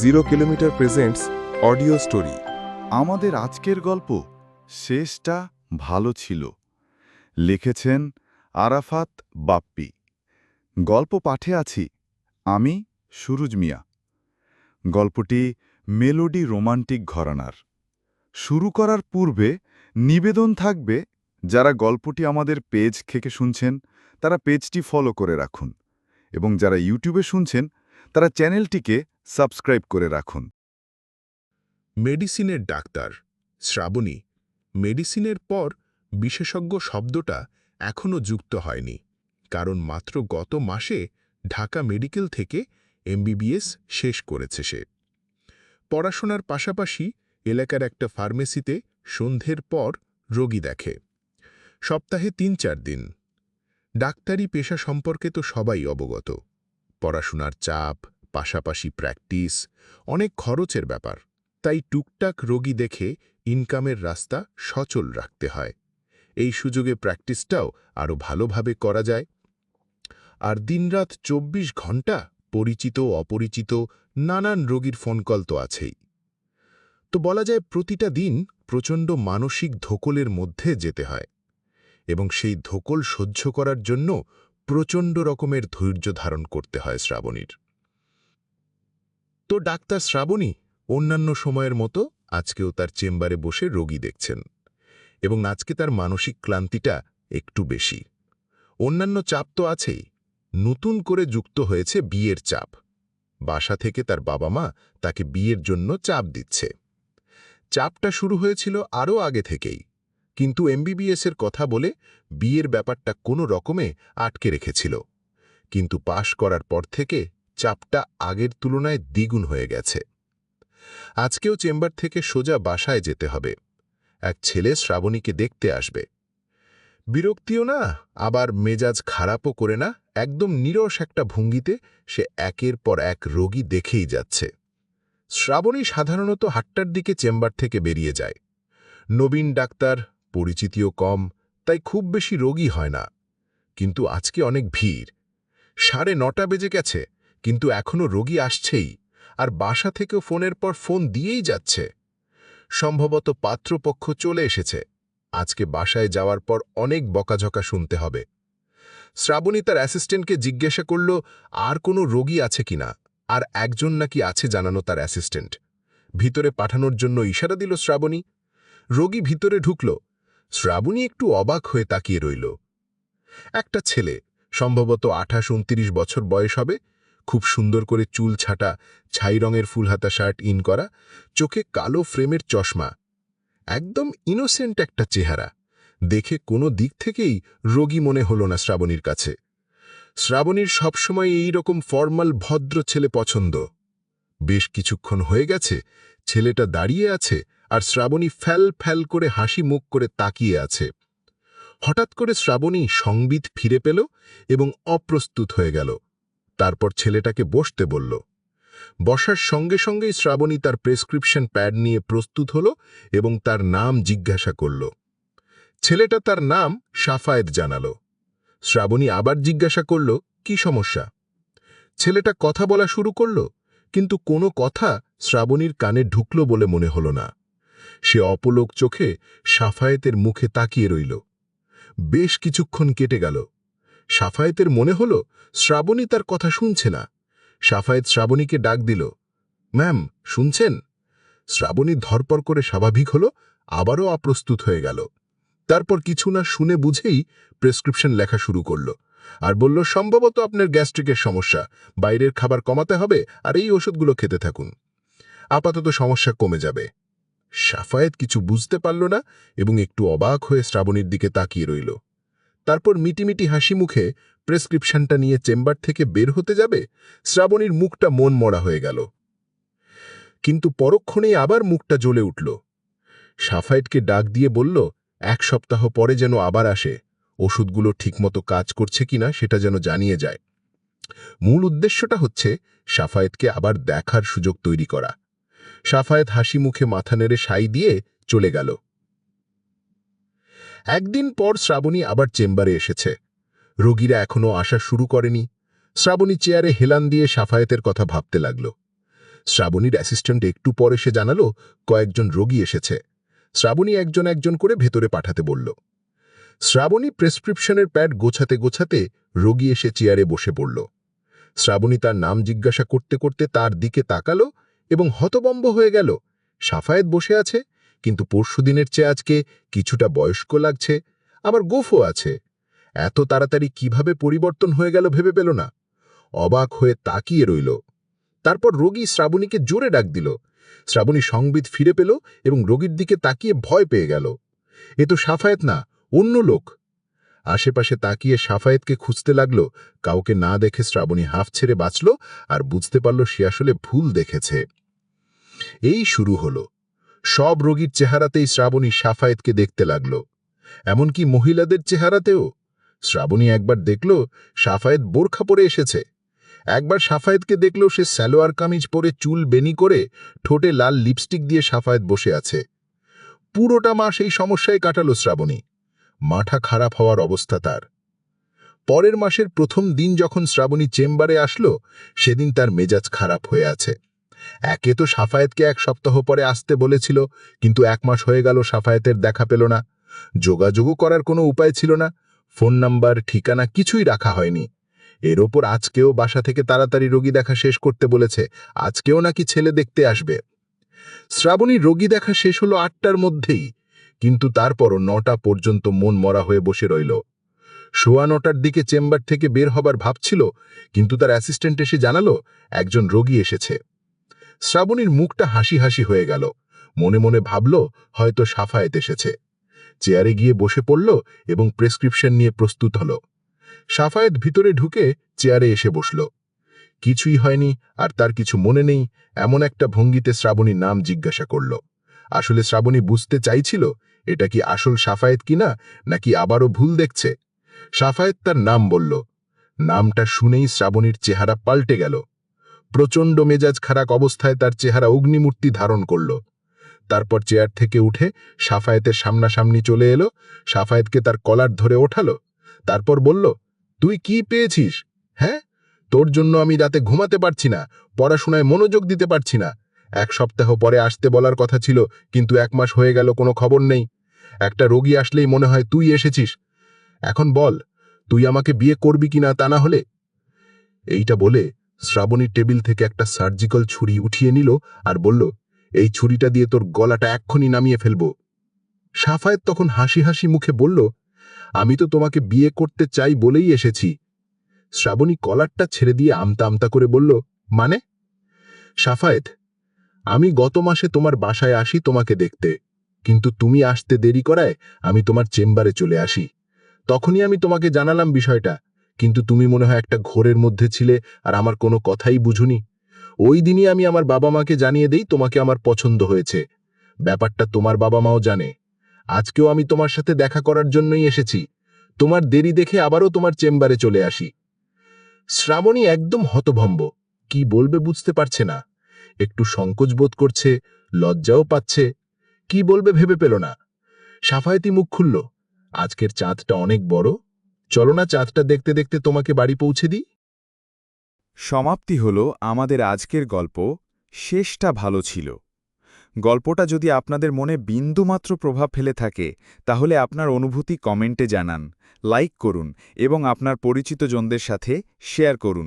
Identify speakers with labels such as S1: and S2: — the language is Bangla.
S1: Zero kilometer presents audio story
S2: আমাদের আজকের গল্প শেষটা ভালো ছিল। লিখেছেন আরাফাত বাপ্পি। গল্প পাঠে আছি আমি, সুরুজ মিয়া। গল্পটি মেলোডি রোমান্টিক ঘরানার। শুরু করার পূর্বে নিবেদন থাকবে, যারা গল্পটি আমাদের পেজ থেকে শুনছেন, তারা পেজটি ফলো করে রাখুন। এবং যারা ইউটিউবে শুনছেন, তারা চ্যানেলটিকে সাবস্ক্রাইব করে রাখুন।
S3: মেডিসিনের ডাক্তার, শ্রাবণী, মেডিসিনের পর বিশেষজ্ঞ শব্দটা এখনও যুক্ত হয়নি, কারণ মাত্র গত মাসে ঢাকা মেডিকেল থেকে এমবিবিএস শেষ করেছে সে। পড়াশোনার পাশাপাশি এলাকার একটা ফার্মেসিতে সন্ধ্যের পর রোগী দেখে। সপ্তাহে তিন চার দিন। ডাক্তারি পেশা সম্পর্কে তো সবাই অবগত। পড়াশোনার চাপ পাশাপাশি প্র্যাকটিস, অনেক খরচের ব্যাপার। তাই টুকটাক রোগী দেখে ইনকামের রাস্তা সচল রাখতে হয়। এই সুযোগে প্র্যাকটিসটাও আরও ভালোভাবে করা যায়। আর দিনরাত ২৪ ঘণ্টা পরিচিত অপরিচিত নানান রোগীর ফোন কল তো আছেই। তো বলা যায় প্রতিটা দিন প্রচণ্ড মানসিক ধোকলের মধ্যে যেতে হয়। এবং সেই ধোকল সহ্য করার জন্য প্রচণ্ড রকমের ধৈর্য ধারণ করতে হয় শ্রাবণীর। তো ডাক্তার শ্রাবণী অন্যান্য সময়ের মতো আজকেও তার চেম্বারে বসে রোগী দেখছেন এবং আজকে তার মানসিক ক্লান্তিটা একটু বেশি। অন্যান্য চাপ তো আছেই। নতুন করে যুক্ত হয়েছে বিয়ের চাপ। বাসা থেকে তার বাবা মা তাকে বিয়ের জন্য চাপ দিচ্ছে। চাপটা শুরু হয়েছিল আরও আগে থেকেই। কিন্তু এমবিবিএসের কথা বলে বিয়ের ব্যাপারটা কোনো রকমে আটকে রেখেছিল। কিন্তু পাশ করার পর থেকে চাপটা আগের তুলনায় দ্বিগুণ হয়ে গেছে। আজকেও চেম্বার থেকে সোজা বাসায় যেতে হবে। এক ছেলে শ্রাবণীকে দেখতে আসবে। বিরক্তিও না, আবার মেজাজ খারাপও করে না, একদম নিরস একটা ভঙ্গিতে সে একের পর এক রোগী দেখেই যাচ্ছে। শ্রাবণী সাধারণত হাটটার দিকে চেম্বার থেকে বেরিয়ে যায়। নবীন ডাক্তার, পরিচিতিও কম, তাই খুব বেশি রোগী হয় না। কিন্তু আজকে অনেক ভিড়। সাড়ে নটা বেজে গেছে কিন্তু এখনও রোগী আসছেই, আর বাসা থেকেও ফোনের পর ফোন দিয়েই যাচ্ছে। সম্ভবত পাত্রপক্ষ চলে এসেছে। আজকে বাসায় যাওয়ার পর অনেক বকাঝকা শুনতে হবে। শ্রাবণী তার অ্যাসিস্ট্যান্টকে জিজ্ঞাসা করল, আর কোনো রোগী আছে কিনা আর একজন নাকি আছে জানানো তার অ্যাসিস্ট্যান্ট? ভিতরে পাঠানোর জন্য ইশারা দিল শ্রাবণী। রোগী ভিতরে ঢুকল। শ্রাবণী একটু অবাক হয়ে তাকিয়ে রইল। একটা ছেলে, সম্ভবত আঠাশ উনত্রিশ বছর বয়স হবে খুব সুন্দর করে চুল ছাটা, ছাই রঙের ফুলহাতা শার্ট ইন করা, চোখে কালো ফ্রেমের চশমা। একদম ইনোসেন্ট একটা চেহারা। দেখে কোনো দিক থেকেই রোগী মনে হল না শ্রাবণীর কাছে। শ্রাবণীর সবসময় এই রকম ফর্মাল, ভদ্র ছেলে পছন্দ। বেশ কিছুক্ষণ হয়ে গেছে, ছেলেটা দাঁড়িয়ে আছে আর শ্রাবণী ফ্যাল ফ্যাল করে হাসি মুখ করে তাকিয়ে আছে। হঠাৎ করে শ্রাবণী সংবিত ফিরে পেল এবং অপ্রস্তুত হয়ে গেল। তারপর ছেলেটাকে বসতে বলল। বসার সঙ্গে সঙ্গেই শ্রাবণী তার প্রেসক্রিপশন প্যাড নিয়ে প্রস্তুত হল এবং তার নাম জিজ্ঞাসা করল। ছেলেটা তার নাম সাফায়েত জানাল। শ্রাবণী আবার জিজ্ঞাসা করল, কি সমস্যা? ছেলেটা কথা বলা শুরু করল, কিন্তু কোনো কথা শ্রাবণীর কানে ঢুকল বলে মনে হল না। সে অপলোক চোখে সাফায়েতের মুখে তাকিয়ে রইল। বেশ কিছুক্ষণ কেটে গেল। সাফায়েতের মনে হল শ্রাবণী তার কথা শুনছে না। সাফায়েত শ্রাবণীকে ডাক দিল, ম্যাম, শুনছেন? শ্রাবণী ধরপর করে স্বাভাবিক হল, আবারও অপ্রস্তুত হয়ে গেল। তারপর কিছু না শুনে বুঝেই প্রেসক্রিপশন লেখা শুরু করল আর বলল, সম্ভবত আপনার গ্যাস্ট্রিকের সমস্যা। বাইরের খাবার কমাতে হবে আর এই ওষুধগুলো খেতে থাকুন। আপাতত সমস্যা কমে যাবে। সাফায়েত কিছু বুঝতে পারল না এবং একটু অবাক হয়ে শ্রাবণীর দিকে তাকিয়ে রইল। তারপর মিটিমিটি হাসি মুখে প্রেসক্রিপশনটা নিয়ে চেম্বার থেকে বের হতে যাবে, শ্রাবণীর মুখটা মন মরা হয়ে গেল। কিন্তু পরক্ষণেই আবার মুখটা জ্বলে উঠল। সাফায়েতকে ডাক দিয়ে বলল, এক সপ্তাহ পরে যেন আবার আসে। ওষুধগুলো ঠিকমতো কাজ করছে কিনা সেটা যেন জানিয়ে যায়। মূল উদ্দেশ্যটা হচ্ছে সাফায়েতকে আবার দেখার সুযোগ তৈরি করা। সাফায়েত হাসি মুখে মাথা নেড়ে সাই দিয়ে চলে গেল। একদিন পর শ্রাবণী আবার চেম্বারে এসেছে। রোগীরা এখনও আসা শুরু করেনি। শ্রাবণী চেয়ারে হেলান দিয়ে সাফায়েতের কথা ভাবতে লাগল। শ্রাবণীর অ্যাসিস্ট্যান্ট একটু পরে সে জানালো, কয়েকজন রোগী এসেছে। শ্রাবণী একজন একজন করে ভেতরে পাঠাতে বলল। শ্রাবণী প্রেসক্রিপশনের প্যাড গোছাতে গোছাতে রোগী এসে চেয়ারে বসে পড়ল। শ্রাবণী তার নাম জিজ্ঞাসা করতে করতে তার দিকে তাকালো এবং হতবম্ব হয়ে গেল। সাফায়েত বসে আছে। কিন্তু পরশুদিনের চেয়ে আজকে কিছুটা বয়স্ক লাগছে, আবার গোফও আছে। এত তাড়াতাড়ি কীভাবে পরিবর্তন হয়ে গেল ভেবে পেল না। অবাক হয়ে তাকিয়ে রইল। তারপর রোগী শ্রাবণীকে জোরে ডাক দিল। শ্রাবণী সংবিদ ফিরে পেল এবং রোগীর দিকে তাকিয়ে ভয় পেয়ে গেল। এ তো সাফায়েত না, অন্য লোক। আশেপাশে তাকিয়ে সাফায়েতকে খুঁজতে লাগল, কাউকে না দেখে শ্রাবণী হাফ ছেড়ে বাঁচল আর বুঝতে পারল সে আসলে ভুল দেখেছে। এই শুরু হলো। সব রোগীর চেহারাতেই শ্রাবণী সাফায়েতকে দেখতে লাগল। এমনকি মহিলাদের চেহারাতেও। শ্রাবণী একবার দেখল, সাফায়েত বোরখা পরে এসেছে। একবার সাফায়েতকে দেখল, সে স্যালোয়ার কামিজ পরে চুল বেনি করে ঠোঁটে লাল লিপস্টিক দিয়ে সাফায়েত বসে আছে। পুরোটা মাস এই সমস্যায় কাটালো শ্রাবণী। মাথা খারাপ হওয়ার অবস্থা তার। পরের মাসের প্রথম দিন যখন শ্রাবণী চেম্বারে আসলো, সেদিন তার মেজাজ খারাপ হয়ে আছে। একে তো সাফায়েতকে এক সপ্তাহ পরে আসতে বলেছিল, কিন্তু এক মাস হয়ে গেল সাফায়েতের দেখা পেল না। যোগাযোগও করার কোনো উপায় ছিল না। ফোন নাম্বার, ঠিকানা কিছুই রাখা হয়নি। এর ওপর আজকেও বাসা থেকে তাড়াতাড়ি রোগী দেখা শেষ করতে বলেছে। আজকেও নাকি ছেলে দেখতে আসবে। শ্রাবণী রোগী দেখা শেষ হলো আটটার মধ্যেই, কিন্তু তারপরও নটা পর্যন্ত মন মরা হয়ে বসে রইল। সোয়া নটার দিকে চেম্বার থেকে বের হবার ভাবছিল কিন্তু তার অ্যাসিস্ট্যান্ট এসে জানালো, একজন রোগী এসেছে। শ্রাবণীর মুখটা হাসি হাসি হয়ে গেল। মনে মনে ভাবল, হয়তো সাফায়েত এসেছে। চেয়ারে গিয়ে বসে পড়ল এবং প্রেসক্রিপশন নিয়ে প্রস্তুত হল। সাফায়েত ভিতরে ঢুকে চেয়ারে এসে বসল। কিছুই হয়নি, আর তার কিছু মনে নেই, এমন একটা ভঙ্গিতে শ্রাবণীর নাম জিজ্ঞাসা করল। আসলে শ্রাবণী বুঝতে চাইছিল, এটা কি আসল সাফায়েত কিনা, নাকি আবারও ভুল দেখছে? সাফায়েত তার নাম বলল। নামটা শুনেই শ্রাবণীর চেহারা পাল্টে গেল। প্রচণ্ড মেজাজ খারাপ অবস্থায় তার চেহারা অগ্নিমূর্তি ধারণ করল। তারপর চেয়ার থেকে উঠে সাফায়েতের সামনাসামনি চলে এলো। সাফায়েতকে তার কলার ধরে ওঠালো। তারপর বলল, তুই কি পেয়েছিস? হ্যাঁ? তোর জন্য আমি রাতে ঘুমাতে পারছি না, পড়াশোনায় মনোযোগ দিতে পারছি না। এক সপ্তাহ পরে আসতে বলার কথা ছিল, কিন্তু এক মাস হয়ে গেল, কোনো খবর নেই। একটা রোগী আসলেই মনে হয় তুই এসেছিস। এখন বল, তুই আমাকে বিয়ে করবি কিনা তা না হলে? এইটা বলে শ্রাবণী টেবিল থেকে একটা সার্জিক্যাল ছুরি উঠিয়ে নিল আর বলল, এই ছুরিটা দিয়ে তোর গলাটা এক্ষুনি নামিয়ে ফেলব। সাফায়েত তখন হাসি হাসি মুখে বলল, আমি তো তোমাকে বিয়ে করতে চাই বলেই এসেছি। শ্রাবণী কলারটা ছেড়ে দিয়ে আমতা আমতা করে বলল মানে? সাফায়েত, আমি গত মাসে তোমার বাসায় আসি তোমাকে দেখতে, কিন্তু তুমি আসতে দেরি করায় আমি তোমার চেম্বারে চলে আসি। তখনই আমি তোমাকে জানালাম বিষয়টা। কিন্তু তুমি মনে হয় একটা ঘোরের মধ্যে ছিলে আর আমার কোনো কথাই বুঝুনি। ওই দিনই আমি আমার বাবা মাকে জানিয়ে দেই তোমাকে আমার পছন্দ হয়েছে। ব্যাপারটা তোমার বাবা মাও জানে। আজকেও আমি তোমার সাথে দেখা করার জন্যই এসেছি। তোমার দেরি দেখে আবারও তোমার চেম্বারে চলে আসি। শ্রাবণী একদম হতভম্ব। কি বলবে বুঝতে পারছে না। একটু সংকোচ বোধ করছে, লজ্জাও পাচ্ছে। কি বলবে ভেবে পেল না। সাফায়েতি মুখ খুলল। আজকের চাঁদটা অনেক বড়। চলো না চাঁদটা দেখতে দেখতে তোমাকে বাড়ি পৌঁছে দিই।
S4: সমাপ্তি হল আমাদের আজকের গল্প, শেষটা ভালো ছিল। গল্পটা যদি আপনাদের মনে বিন্দুমাত্র প্রভাব ফেলে থাকে, তাহলে আপনার অনুভূতি কমেন্টে জানান, লাইক করুন এবং আপনার পরিচিতজনদের সাথে শেয়ার করুন।